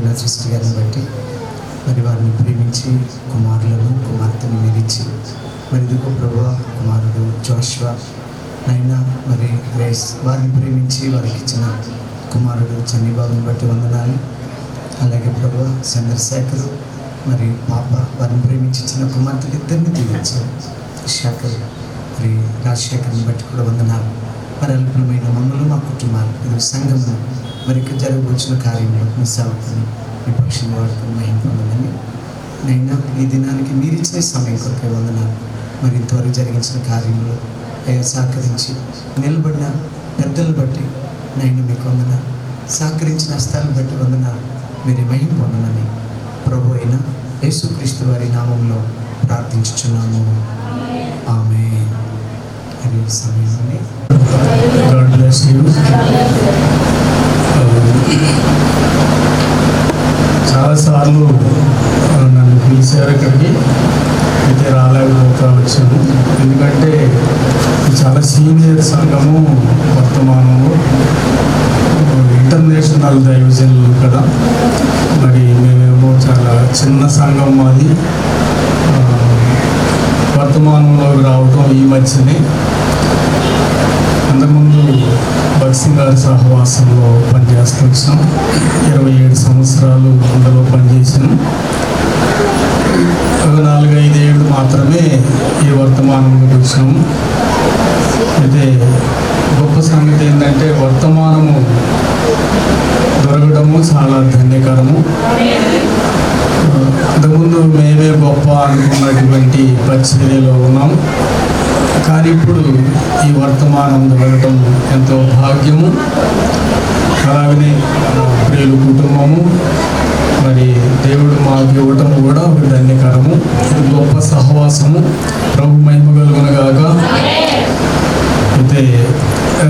ఇలా సృష్టి గారిని బట్టి మరి వారిని ప్రేమించి కుమారులను కుమార్తెను మీరిచ్చి మరి ఇదిగో ప్రభు కుమారుడు జోష్వా నైనా మరి గ్రేస్ వారిని ప్రేమించి వారికి ఇచ్చిన కుమారుడు చన్నీబాబుని బట్టి వందనాలు. అలాగే ప్రభు చంద్రశేఖర్ మరి పాప వారిని ప్రేమించి ఇచ్చిన కుమార్తెలు ఇద్దరిని దీవించారు శేఖర్ మరి రాజశేఖర్ని బట్టి కూడా వందనాలు. మరి అల్పులమైన మమ్మల్ని మా కుటుంబాలు సంఘం మరికి మరి జరగవచ్చిన కార్యంలో మీ సేవకుని మీ పక్షులు వాడుతూ మహిం పొందమని నైనా ఈ దినానికి మీరు ఇచ్చిన సమయం కొరకే వందనాలు. మరి ఇంతవరకు జరిగించిన కార్యంలో అయ్యా సహకరించి నిలబడిన పెద్దలు బట్టి నైనా మీకు వందన సహకరించిన హస్తాలను బట్టి వందన మీరు మహిం పొందమని ప్రభు అయిన యేసుక్రీస్తు వారి నామంలో ప్రార్థించుచున్నాము. ఆమె అది సమయం God bless you. చాలాసార్లు నన్ను పిలిచారు ఇక్కడికి అయితే రాలేకపోతా వచ్చాను. ఎందుకంటే చాలా సీనియర్ సంఘము వర్తమానంలో ఇంటర్నేషనల్ దైవజనులు కదా. మరి మేమేమో చాలా చిన్న సంఘం మాది. వర్తమానంలోకి రావటం ఈ మధ్యనే. అంతకుముందు భక్సింగ్ సహవాసంలో పనిచేస్తున్నాం ఇరవై ఏడు సంవత్సరాలు అందులో పనిచేసాను ఒక నాలుగైదు మాత్రమే ఈ వర్తమానంలోకి వచ్చాము అయితే గొప్ప సంగతి ఏంటంటే వర్తమానము దొరకడము చాలా ధన్యకరము. అంతకుముందు మేమే గొప్ప అనుకున్నటువంటి పరిస్థితిలో ఉన్నాం. కానీ ఇప్పుడు ఈ వర్తమానం దొరకటం ఎంతో భాగ్యము. అలాగనే ప్రియులు కుటుంబము మరి దేవుడు మాకు ఇవ్వటం కూడా ఒక ధన్యకరము ఇది గొప్ప సహవాసము. ప్రభు మహిమ కలుగునగాక. అయితే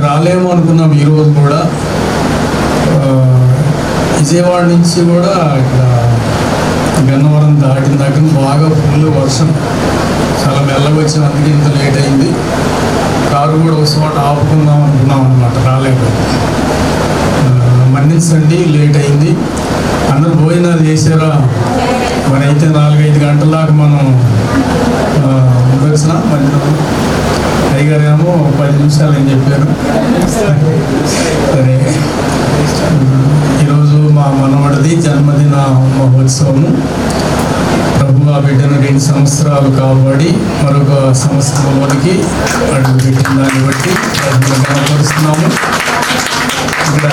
రాలేము అనుకున్నాం ఈరోజు కూడా. విజయవాడ నుంచి కూడా ఇక్కడ గన్నవరం దాటిన దాకా బాగా ఫుల్ వర్షం. చాలా మెల్లగా వచ్చిన అందుకే ఇంత లేట్ అయింది. కారు కూడా ఒక ఆపుకుందాం అనుకున్నాం అనమాట రాలేదు. మన్నించండి లేట్ అయింది అందరు భోజనాలు చేశారా మరి అయితే నాలుగైదు గంటల దాకా మనం ఉండొచ్చిన మరి అయ్యగారు ఏమో పది నిమిషాలు అని చెప్పారు సరే ఈరోజు మా మనవడిది జన్మదిన మహోత్సవము ప్రభు ఆ బిడ్డను రెండు సంవత్సరాలు కాబడి మరొక సంవత్సరంలోనికి అడుగు పెట్టిన దాన్ని బట్టి కనపరుస్తున్నాము ఇక్కడ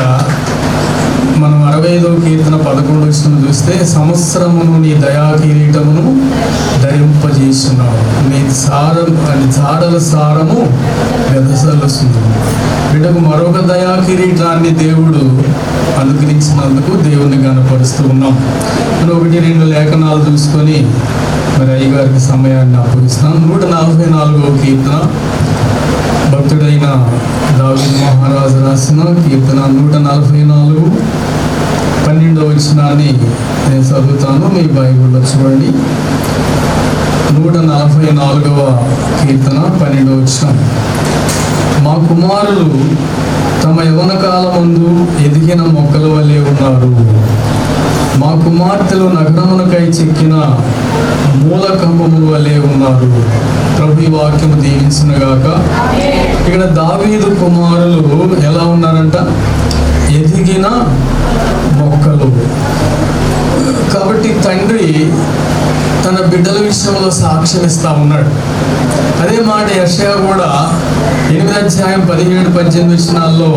మనం అరవై ఐదవ కీర్తన పదకొండు వచ్చిన చూస్తే సంవత్సరమును నీ దయా కిరీటమును ధరింపజేస్తున్నావు నీ సారం నీ జాడల సారము వెదసలుస్తుంది వీటకు మరొక దయా కిరీటాన్ని దేవుడు అనుగ్రహించినందుకు దేవుని కనపరుస్తూ ఉన్నాం. మనం ఒకటి రెండు లేఖనాలు చూసుకొని మరి అయ్యగారికి సమయాన్ని అప్పగిస్తాం. నూట నలభై నాలుగవ కీర్తన. భక్తుడైన దావిద్ మహారాజు రాసిన కీర్తన నూట నలభై నాలుగు. పన్నెండవ వచనాన్ని నేను చదువుతాను. మీ బైబిల్లో చూడండి. నూట నలభై నాలుగవ కీర్తన పన్నెండవ వచనం. మా కుమారులు తమ యవన కాలమందు ఎదిగిన మొక్కల వలె ఉన్నారు. మా కుమార్తెలు నగరమునకై చెక్కిన మూల కంబముల వలె ఉన్నారు. ప్రభు ఈ వాక్యము దీవించునుగాక ఇక్కడ దావీదు కుమారులు ఎలా ఉన్నారంట? ఎదిగిన మొక్కలు. కాబట్టి తండ్రి తన బిడ్డల విషయంలో సాక్ష్యం ఇస్తా ఉన్నాడు. అదే మాట యషయా కూడా ఎనిమిది అధ్యాయం పదిహేడు పద్దెనిమిది విషయాల్లో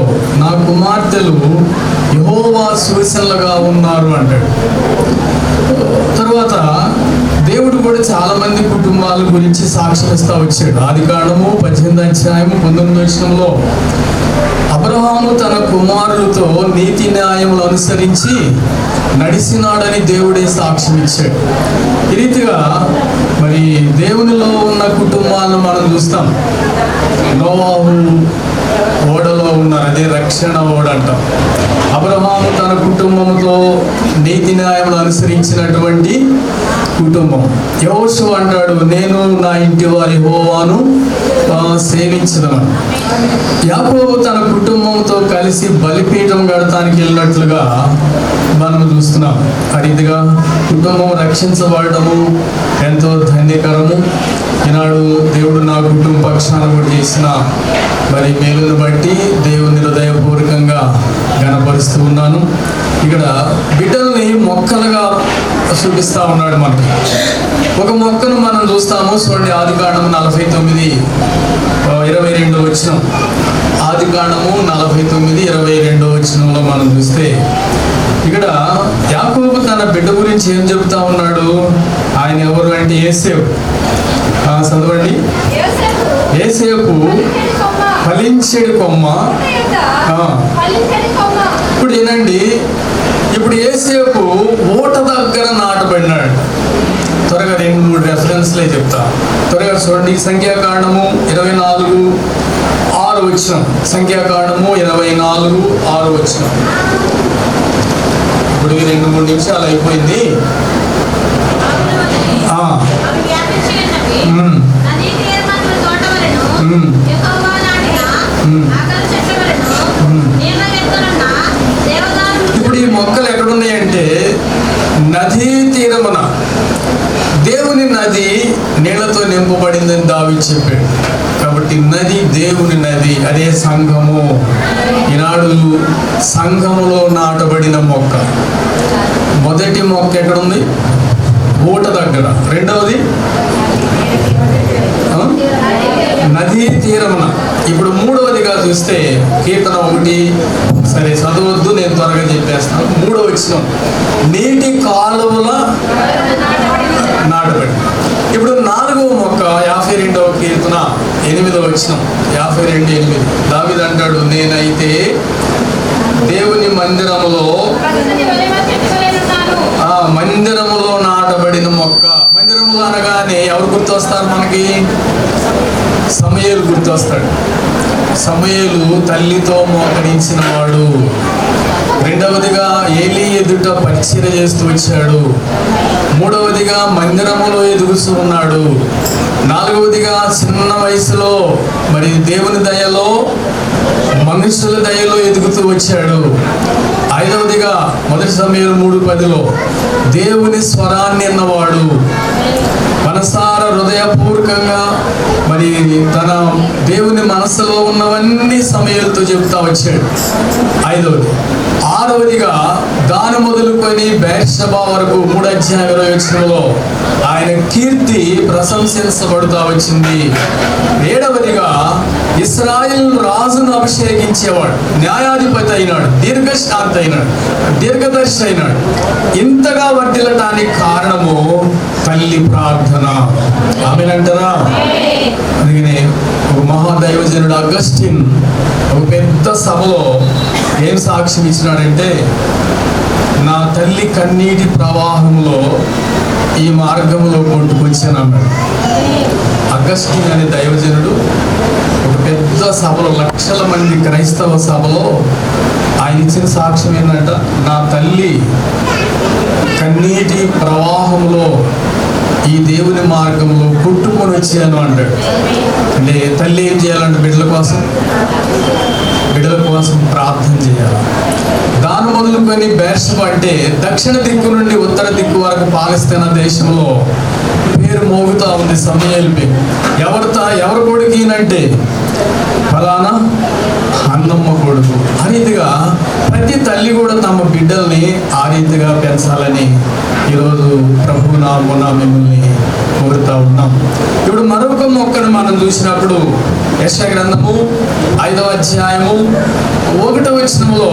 నా కుమార్తెలు యహోవా సూచనలుగా ఉన్నారు అంటాడు. తర్వాత దేవుడు కూడా చాలా మంది కుటుంబాల గురించి సాక్ష్యం ఇస్తా వచ్చాడు. ఆది కాండము పద్దెనిమిది అధ్యాయము పంతొమ్మిది విషయంలో అబ్రహాము తన కుమారులతో నీతి న్యాయములు అనుసరించి నడిచినాడని దేవుడే సాక్ష్యం ఇచ్చాడు. ఈ రీతిగా మరి దేవునిలో ఉన్న కుటుంబాలను మనం చూస్తాం. నోవాహు ఓడలో ఉన్నారు అదే రక్షణ ఓడ అంటాం. అబ్రహాము తన కుటుంబంతో నీతి న్యాయములు అనుసరించినటువంటి కుటుంబం. యోసు అంటాడు నేను నా ఇంటి వారి హోవాను సేవించదమని యాకోబు తన కుటుంబంతో కలిసి బలిపీఠం గడటానికి వెళ్ళినట్లుగా మనం చూస్తున్నాం. ఖరీదుగా కుటుంబం రక్షించబడటము ఎంతో ధన్యకరము. ఈనాడు దేవుడు నా కుటుంబ పక్షాన కూడా చేసిన మరి మేలును బట్టి దేవుని హృదయపూర్వకంగా గనపరుస్తూ ఉన్నాను. ఇక్కడ బిడ్డల్ని మొక్కలుగా చూపిస్తా ఉన్నాడు మనకి. ఒక మొక్కను మనం చూస్తాము. చూడండి ఆది కాండము నలభై తొమ్మిది ఇరవై రెండో వచ్చిన ఆది కాండము నలభై తొమ్మిది ఇరవై రెండో వచ్చినంలో మనం చూస్తే ఇక్కడ యాకోబు తన బిడ్డ గురించి ఏం చెప్తా ఉన్నాడు? ఆయన ఎవరు అంటే ఏసేపు. ఆ, చదవండి. ఏసేపు ఫలించెడు కొమ్మ. ఇప్పుడు ఏనండి ఇప్పుడు ఏసేపు ఓట దగ్గర నాటబడినాడు త్వరగా రెండు మూడు రెఫరెన్స్లే చెప్తా. త్వరగా చూడండి. సంఖ్యాకాండము ఇరవై నాలుగు ఆరు వచ్చిన. సంఖ్యాకాండము ఇరవై నాలుగు ఆరు వచ్చిన. ఇప్పుడు రెండు మూడు నిమిషాలు అయిపోయింది. ఇప్పుడు ఈ మొక్కలు ఎక్కడున్నాయంటే నదీ తీరమున. దేవుని నది నీళ్ళతో నింపబడిందని దావి చెప్పాడు. కాబట్టి నది దేవుని నది అదే సంఘము. ఈనాడు సంఘములో నాటబడిన మొక్క. మొదటి మొక్క ఎక్కడుంది? ఊట దగ్గర. రెండవది? నదీ తీరమున. ఇప్పుడు మూడవదిగా చూస్తే కీర్తన ఒకటి. సరే చదవద్దు నేను త్వరగా చెప్పేస్తాను. మూడవ వచ్చిన నీటి కాలువల నాటబడి. ఇప్పుడు నాలుగవ మొక్క యాభై రెండవ కీర్తన ఎనిమిదవ వచ్చిన యాభై రెండు ఎనిమిది. దావిది అంటాడు నేనైతే దేవుని మందిరములో మందిరములో నాటబడిన మొక్క. మందిరములో అనగానే ఎవరు గుర్తొస్తారు మనకి? సమయలు గుర్తొస్తాడు. సమయలు తల్లితో మోకరించిన వాడు రెండవదిగా ఏలి ఎదుట పరిచయ చేస్తూ వచ్చాడు. మూడవదిగా మందిరములో ఎదుగుతూ ఉన్నాడు. నాలుగవదిగా చిన్న వయసులో మరి దేవుని దయలో మనుషుల దయలో ఎదుగుతూ వచ్చాడు. ఐదవదిగా మొదటి సమయం మూడు పదిలో దేవుని స్వరాన్ని అన్నవాడు. మనసార హృదయపూర్వకంగా మరి తన దేవుని మనసులో ఉన్నవన్నీ సమయాలతో చెబుతా వచ్చాడు. ఐదవది ఆరవదిగా దాని మొదలుకొని బేర్షభా వరకు మూడు అధ్యాయం ఇరవై వచ్చినలో ఆయన కీర్తి ప్రశంసించబడుతూ వచ్చింది. ఏడవదిగా ఇస్రాయిల్ రాజును అభిషేకించేవాడు న్యాయాధిపతి అయినాడు దీర్ఘశాంతి అయినాడు దీర్ఘదర్శి అయినాడు. ఇంతగా వర్దిలటానికి కారణము తల్లి ప్రార్థన. ఆమెనంటారా? అందుకనే ఒక మహాదైవజనుడు అగస్టిన్ ఒక పెద్ద సభలో ఏం సాక్ష్యం ఇచ్చినాడంటే నా తల్లి కన్నీటి ప్రవాహంలో ఈ మార్గంలో కొట్టుకొచ్చాను అన్నాడు. అగస్టిన్ అనే దైవజనుడు ఒక పెద్ద సభలో లక్షల మంది క్రైస్తవ సభలో ఆయన ఇచ్చిన సాక్ష్యం ఏంటంట నా తల్లి కన్నీటి ప్రవాహంలో ఈ దేవుని మార్గంలో కొట్టుకొని వచ్చాను అంటాడు. అంటే తల్లి ఏం చేయాలంటే బిడ్డల కోసం? బిడ్డల కోసం ప్రార్థన చేయాలి. దాని మొదలుకొని బేర్షం అంటే దక్షిణ దిక్కు నుండి ఉత్తర దిక్కు వరకు పాలిస్తీనా దేశంలో పేరు మోగుతా ఉంది సమయాలు ఎవరితో ఎవరు కొడుకునంటే? ఫలానా? అన్నమ్మ ఆ రీతిగా ప్రతి తల్లి కూడా తమ బిడ్డల్ని ఆ రీతిగా పెంచాలని ఈరోజు ప్రభు నామున మిమ్మల్ని కోరుతా ఉన్నాం. ఇప్పుడు మరొక మొక్కను మనం చూసినప్పుడు యశ గ్రంథము ఐదవ అధ్యాయము ఒకటవ వచనంలో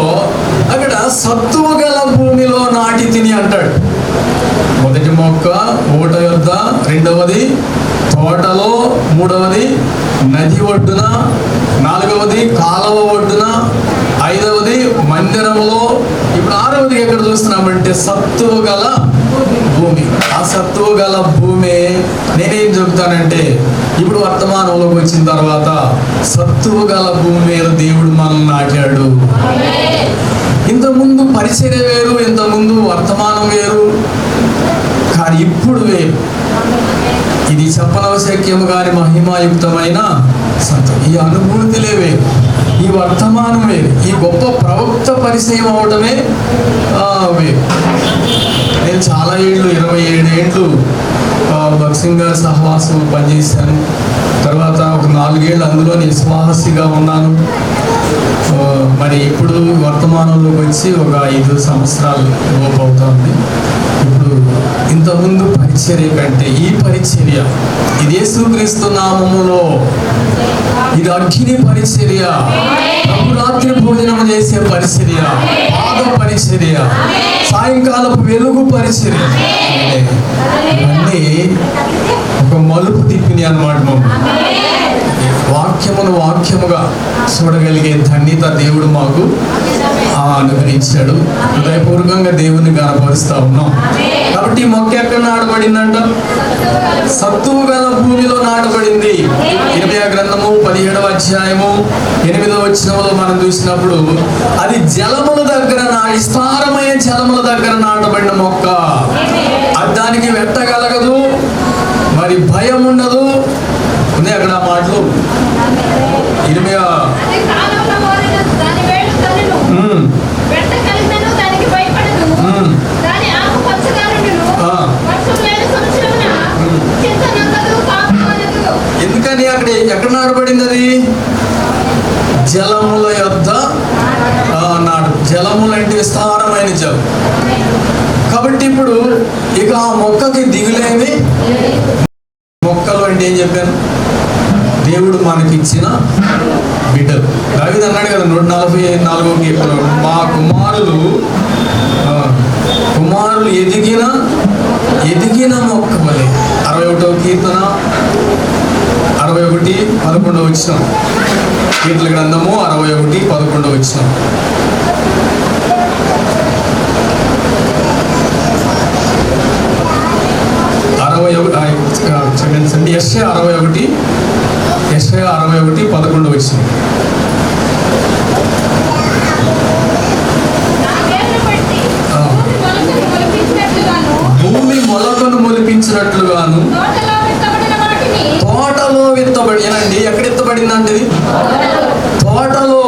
అక్కడ సత్తువ గల భూమిలో నాటి తిని అంటాడు. మొదటి మొక్క ఒకటో యొద్ద రెండవది తోటలో మూడవది నది ఒడ్డున నాలుగవది కాలువ ఒడ్డున ఐదవది మందిరంలో. ఇప్పుడు ఆరవది ఎక్కడ చూస్తున్నామంటే సత్తువ గల భూమి. ఆ సత్తువ గల భూమి నేనేం చెబుతానంటే ఇప్పుడు వర్తమానంలోకి వచ్చిన తర్వాత సత్తువ గల భూమి మీద దేవుడు మనల్ని నాటాడు. ఇంతకుముందు పరిచయం వేరు ఇంతకుముందు వర్తమానం వేరు. కానీ ఇప్పుడు వేరు. ఇది చెప్పనవశక్యము గారి మహిమాయుక్తమైన సంత ఈ అనుభూతులే వేరు ఈ వర్తమానం వేరు ఈ గొప్ప ప్రవక్త పరిచయం అవడమే వేరు. నేను చాలా ఏళ్ళు ఇరవై ఏడు ఏళ్ళు అగస్టిన్ గారి సహవాసం పనిచేశాను తర్వాత ఒక నాలుగేళ్ళు అందులో నిస్వాహసిగా ఉన్నాను. మరి ఇప్పుడు వర్తమానంలోకి వచ్చి ఒక ఐదు సంవత్సరాలు లోపు అవుతుంది ఇప్పుడు ఇంతకుముందు పరిచర్య కంటే ఈ పరిచర్య ఇదే సూక్రీస్తు నామములో ఇది అగ్ని పరిచర్య రాత్రి భోజనం చేసే పరిచర్య పాద పరిచర్య సాయంకాలపు వెలుగు పరిచర్య. ఇవన్నీ ఒక మలుపు తిప్పింది అన్నమాట మమ్మల్ని వాక్యమును వాక్యముగా చూడగలిగే ధన్యత దేవుడు మాకు అనుగ్రహించాడు. హృదయపూర్వకంగా దేవుని గనపరుస్తా ఉన్నాం. కాబట్టి మొక్క ఎక్కడ నాటబడిందంట? సత్తువు గల భూమిలో నాటబడింది. ఇరవై గ్రంథము పదిహేడవ అధ్యాయము ఎనిమిదవ వచ్చినములో మనం చూసినప్పుడు అది జలముల దగ్గర నా విస్తారమైన జలముల దగ్గర నాటబడిన మొక్క. అది దానికి వెట్టగలగదు మరి భయం ఉండదు. ఉంది అక్కడ మాటలు. ఇరవై అది కాలంలో మోరిన దాని వేడు తనను ఉమ్, వెంట కలిగినను దానికి భయపడదు ఉమ్. దాని ఆకు పచ్చగా నుండును ఆ. వర్షం లేని సంవత్సరమున చింత నందదు పాపం అనదు ఎందుకని అక్కడ ఎక్కడ నాటబడింది అది జలముల యొద్ద ఆ, నాడు జలములు అంటే విస్తారమైన జలం కాబట్టి ఇప్పుడు ఇక ఆ మొక్కకి దిగులేమి మొక్కలు అంటే ఏం చెప్పాను దేవుడు మనకిచ్చిన బిడ్డలు దావిది అన్నాడు కదా నూట నలభై నాలుగో కీర్తన మా కుమారులు కుమారులు ఎదిగిన ఎదిగిన మొక్క వలె అరవై ఒకటో కీర్తన అరవై ఒకటి పదకొండవ వచ్చిన కీర్తన గ్రంథము అరవై ఒకటి పదకొండవ వచ్చిన అరవై ఒకటి ఆ, క్షమించండి ఎస్ఏ అరవై ఒకటి ఎస్ఏ అరవై ఒకటి పదకొండు వచ్చింది నాగేళ్ళు బట్టి ఆ. భూమి మొలకను మొలిపించినట్లుగాను భూమి మొలకను మొలిపించినట్లుగాను తోటలో విత్తబడిన వాటిని తోటలో విత్తబడి ఏనండి ఎక్కడ విత్తబడిందండి ఇది తోటలో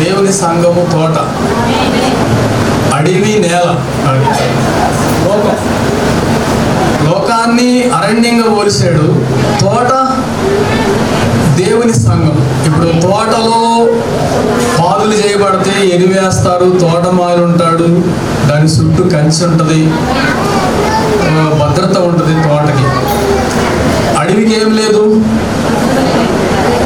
దేవుని సంఘము తోట అడవి నేల అది. లోకం లోకాన్ని అరణ్యంగా పోలిసాడు తోట దేవుని సంఘం. ఇప్పుడు తోటలో పాదులు చేయబడితే ఎరివేస్తారు తోటమాలు ఉంటాడు. దాని చుట్టూ కంచి ఉంటుంది. భద్రత ఉంటుంది తోటకి. అడవికి ఏం లేదు.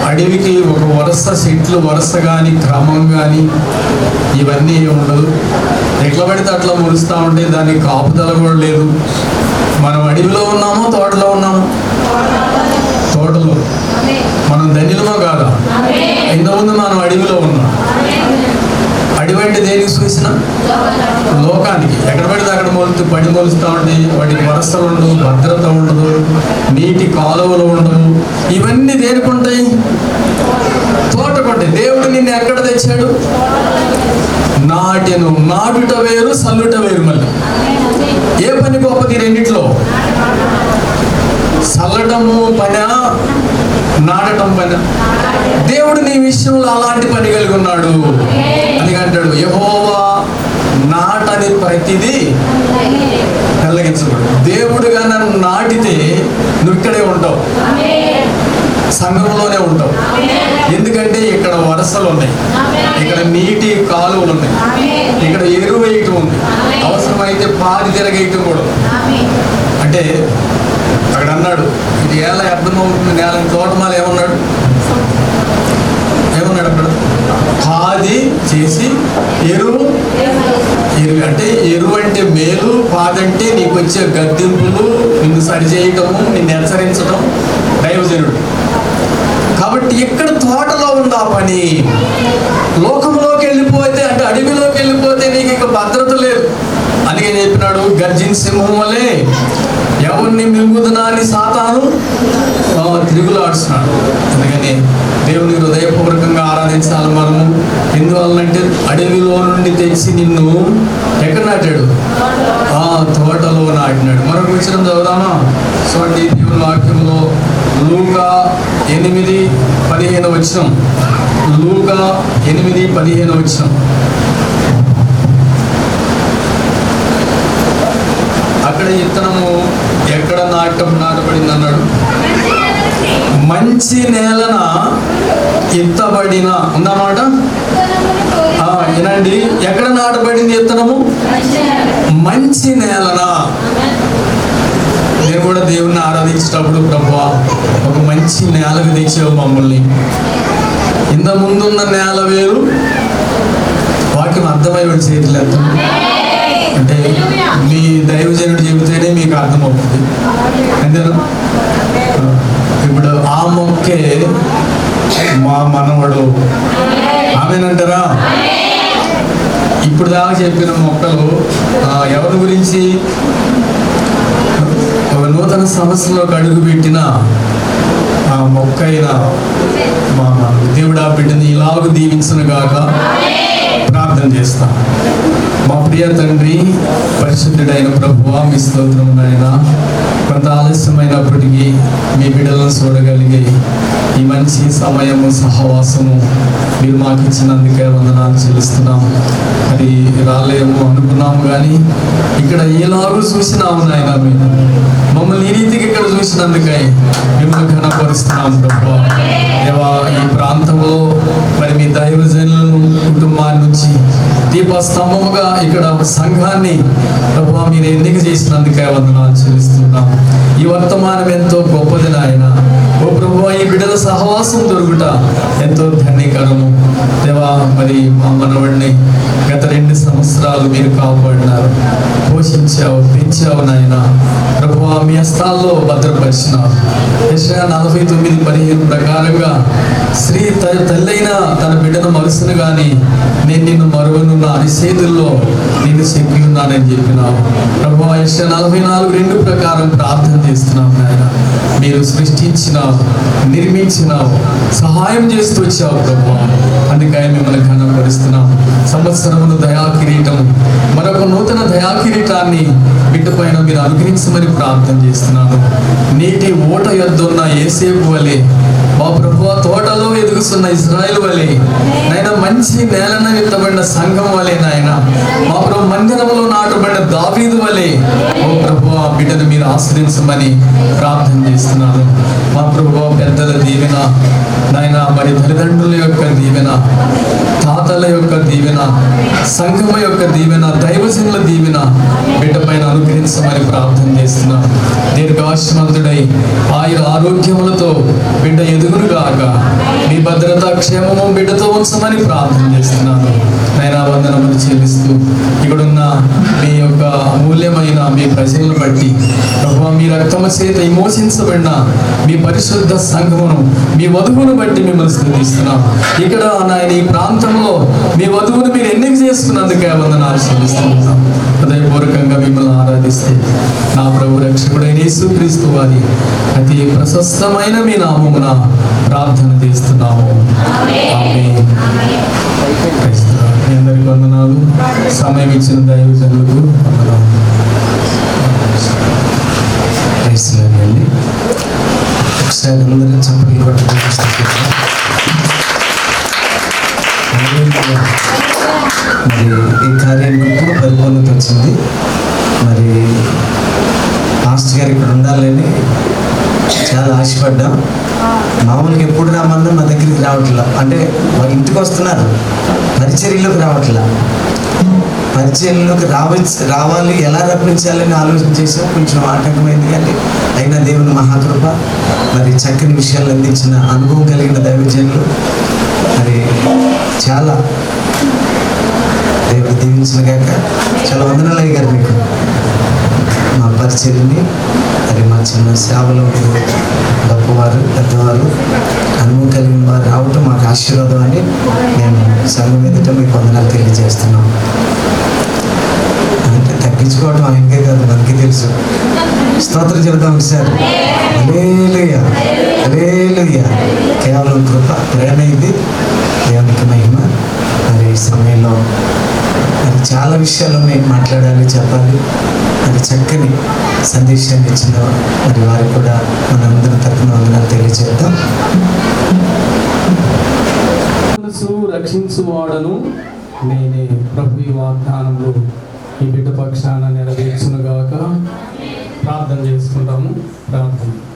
అడవికి ఒక వరుస చెట్లు వరుస కానీ క్రమం కానీ ఇవన్నీ ఏమి ఉండదు. ఎట్లా పడితే అట్లా మురుస్తూ ఉంటే దానికి కాపుదల కూడా లేదు. మనం అడవిలో ఉన్నామో తోటలో ఉన్నామో? తోటలో. మనం ధన్యులమో కాదా? ఇంతకుముందు మనం అడవిలో ఉన్నాం. దేనికి చూసిన? లోకానికి. ఎక్కడ పడితే అక్కడ మొలుతూ పడి మొలుస్తూ ఉండి వాటికి వరసలు ఉండవు భద్రత ఉండదు నీటి కాలువలు ఉండవు. ఇవన్నీ దేనికి ఉంటాయి? తోటకుంటాయి దేవుడు నిన్ను ఎక్కడ తెచ్చాడు? నాటెను నాటుట వేరు సల్లుట వేరు మళ్ళీ. ఏ పని గొప్పది రెండిట్లో? చల్లటము పని నాటడం పని. దేవుడు నీ విషయంలో అలాంటి పని కలిగి ఉన్నాడు. అని అంటాడు యహోవా నాటని ప్రతిదీ కలిగించబడు దేవుడుగా నన్ను నాటితే నువ్వు ఇక్కడే ఉంటావు. సంఘంలోనే ఉంటావు. ఎందుకంటే ఇక్కడ వరసలు ఉన్నాయి. ఇక్కడ నీటి కాలువలు ఉన్నాయి. ఇక్కడ ఎరువు వేయటం ఉంది. అవసరమైతే పాది తిరగేయటం కూడా. అంటే అక్కడ అన్నాడు ఇది ఎలా అర్థమవుతుంది నేల తోటమాల ఏమన్నాడు? ఏమన్నాడు అక్కడ పాది చేసి ఎరువు ఎరువు అంటే ఎరువు అంటే మేలు పాదంటే నీకు వచ్చే గద్దెంపులు నిన్ను సరిచేయటము నిన్ను హెచ్చరించడం దైవజనుడు. కాబట్టి ఇక్కడ తోటలో ఉందా పని? లోకంలోకి వెళ్ళిపోతే అంటే అడవిలోకి వెళ్ళిపోతే నీకు ఇక భద్రత లేదు. అందుకే చెప్పినాడు గర్జిన్ సింహం వలే దేవుణ్ణి మింగుదునా అని సాతాను ఆ, తిరుగులాడుతున్నాడు అందుకని దేవుని హృదయపూర్వకంగా ఆరాధించాలి మనము. ఎందువల్లంటే అడవిలో నుండి తెచ్చి నిన్ను ఎక్కడ నాటాడు? ఆ తోటలో నాటినాడు. మరొక విషయం చదువుదామా? చూడండి దేవుని వాక్యంలో లూకా ఎనిమిది పదిహేను వచ్చిన లూకా ఎనిమిది పదిహేను వచ్చిన అక్కడ ఇత్తనము నాటం నాటబడింది అన్నాడు మంచి నేలన ఎత్తబడిన ఉందన్నమాట? వినండి. ఎక్కడ నాటబడింది ఎత్తనము మంచి నేలన. నేను కూడా దేవుణ్ణి ఆరాధించేటప్పుడు ప్రభా ఒక మంచి నేలకు తెచ్చావు మమ్మల్ని. ఇంత ముందున్న నేల వేరు. వాక్యం అర్థమై చేతులు ఎత్తం. అంటే మీ దైవజనుడు చెబితేనే మీకు అర్థమవుతుంది. అంతేనా ఇప్పుడు ఆ మొక్కే మా మనవడు. ఆమెనంటారా? ఇప్పుడు దాకా చెప్పిన మొక్కలు ఎవరి గురించి? ఒక నూతన సమస్యలోకి అడుగు పెట్టిన ఆ మొక్క అయిన మా దేవుడు ఆ బిడ్డని ఇలాగ దీవించను గాక ప్రార్థన చేస్తాం. మా ప్రియ తండ్రి పరిశుద్ధుడైన ప్రభువా మీ స్తోత్రం నాయన. కొంత ఆలస్యమైనప్పటికీ మీ బిడ్డలను చూడగలిగే ఈ మంచి సమయము సహవాసము మీరు మాకు ఇచ్చినందుకే వందనాలు చెల్లిస్తున్నాం. అది రాలేము అనుకున్నాము కానీ ఇక్కడ ఎలాగో చూసినాము నాయన మేము. మమ్మల్ని ఈ రీతికి ఇక్కడ చూసినందుకై మిమ్మల్ని ఘనపరుస్తున్నాం ప్రభు దేవా ఈ ప్రాంతంలో మరి మీ దైవజనులు దీపస్తంభముగా ఇక్కడ సంఘాన్ని ప్రభు మీరు ఎన్నిక చేసినందుకే వందనాలు చెల్లిస్తున్నాం. ఈ వర్తమానం ఎంతో గొప్పది నాయన. ఓ ప్రభు ఈ బిడ్డల సహవాసం దొరుకుట ఎంతో ధన్యకరము. దేవా మరి మా మనవడిని గత రెండు సంవత్సరాలు మీరు కాపాడినారు. పోషించావు పెంచావు నాయన. ప్రభు మీ హస్తాల్లో భద్రపరిచినావు. యెషయా నలభై తొమ్మిది పదిహేను ప్రకారంగా స్త్రీ తల్లైన తన బిడ్డను మరుసును కానీ నేను నిన్ను మరువను నా చేతుల్లో నేను చెప్పి ఉన్నానని చెప్పినావు. ప్రభు ఇష్ట నలభై నాలుగు రెండు ప్రకారం ప్రార్థన చేస్తున్నాం నాయన. మీరు సృష్టించినావు నిర్మించినావు సహాయం చేస్తూ వచ్చావు ప్రభు అందుకని మిమ్మల్ని ఘనపరుస్తున్నాం. సంవత్సరమును దయా కిరీటం మరొక నూతన దయా కిరీటాన్ని బిడ్డపైన మీరు అనుగ్రహించమని ప్రార్థన చేస్తున్నాను నీటి ఓట యొద్దున్న ఏసేపు వలె మా ప్రభు తోటలో ఎదుగుతున్న ఇజ్రాయెల్ వలె నాయన మంచి నేలన ఎత్తబడిన సంఘం వలె నాయన. మా ప్రభు మందిరంలో నాటబడిన దావీదు వలె ఓ ప్రభు ఆ బిడ్డను మీరు ఆశ్రయించమని ప్రార్థన చేస్తున్నాను. మా ప్రభు పెద్దల దీవెన నాయన మరి తల్లిదండ్రుల యొక్క దీవెన సంఘాల యొక్క దీవెన సంఘం యొక్క దీవెన దైవజనుల దీవెన బిడ్డ పైన అనుగ్రహించమని ప్రార్థన చేస్తున్నాను దీర్ఘాశ్రమంతుడై ఆయన ఆరోగ్యములతో బిడ్డ ఎదుగునుగాక మీ భద్రత క్షేమము బిడ్డతో ఉంచమని ప్రార్థన చేస్తున్నాను. నైనా వందనములు చెల్లిస్తూ ఇక్కడున్న మీ యొక్క అమూల్యమైన మీ ప్రజలను బట్టి ప్రభు మీ రక్తము చేత విమోచించబడిన మీ పరిశుద్ధ సంఘమును మీ వధువును బట్టి మిమ్మల్ని స్థుతిస్తున్నాం. ఇక్కడ నాయన ఈ ప్రాంతంలో మీ వధువును మీరు ఎన్నిక చేసుకున్నందుకే వందనాలు చెల్లిస్తున్నాం. హృదయపూర్వకంగా మిమ్మల్ని ఆరాధిస్తే నా ప్రభు రక్షకుడైన యేసుక్రీస్తు వారి అతి ప్రశస్తమైన మీ నామమున ప్రార్థన చేస్తున్నాము. ఆమేన్. మీ వందనాలు. సమయం ఇచ్చిన దైవజనులకు వందనాలు. ఒకసారి అందరూ చప్పట్లు మరి ఈ కార్యానికి ఇప్పుడు పరిపూర్ణత వచ్చింది. మరి మాస్టర్ గారు ఇక్కడ ఉండాలని చాలా ఆశపడ్డాం. మామూలుగా ఎప్పుడు రామన్నా మా దగ్గరికి రావట్లా. అంటే వాళ్ళ ఇంటికి వస్తున్నారు. పరిచర్యలోకి రావట్లా. పరిచయంలోకి రావచ్చు రావాలి ఎలా రప్పించాలని ఆలోచన చేసాం కొంచెం ఆటంకమైంది కానీ అయినా దేవుని మహాకృప మరి చక్కని విషయాలు అందించిన అనుభవం కలిగిన దైవజనులు. మరి చాలా. దేవుడు దీవించిన కాక చాలా వందనాలు గారు మీకు. మా పరిచయని మరి మా చిన్న సేవలో గొప్పవారు పెద్దవారు అనుభవం కలిగిన వారు రావటం మాకు ఆశీర్వాదం అని నేను సంఘం ఎదుట మీకు వందనాలు తెలియజేస్తున్నాం. అంటే తగ్గించుకోవడం ఆయనకే కాదు మనకి తెలుసు. స్తోత్రం చెబుతాం ఒకసారి అలేలుయ అలేలుయ కేవలం కృప ప్రేమ ఇది. ఈ చాలా విషయాలు ఉన్నాయి. మాట్లాడాలి చెప్పాలి. మరి చక్కని సందేశాన్ని ఇచ్చిన మరి వారికి కూడా మనందరం తరపున వందనాలు తెలియజేద్దాం. మనసు రక్షించువాడను నేనే ప్రభు ఈ ఈ బిడ్డ పక్షాన నెరవేర్చునుగాక. ప్రార్థన ప్రార్థన చేసుకుంటాము. ప్రార్థన.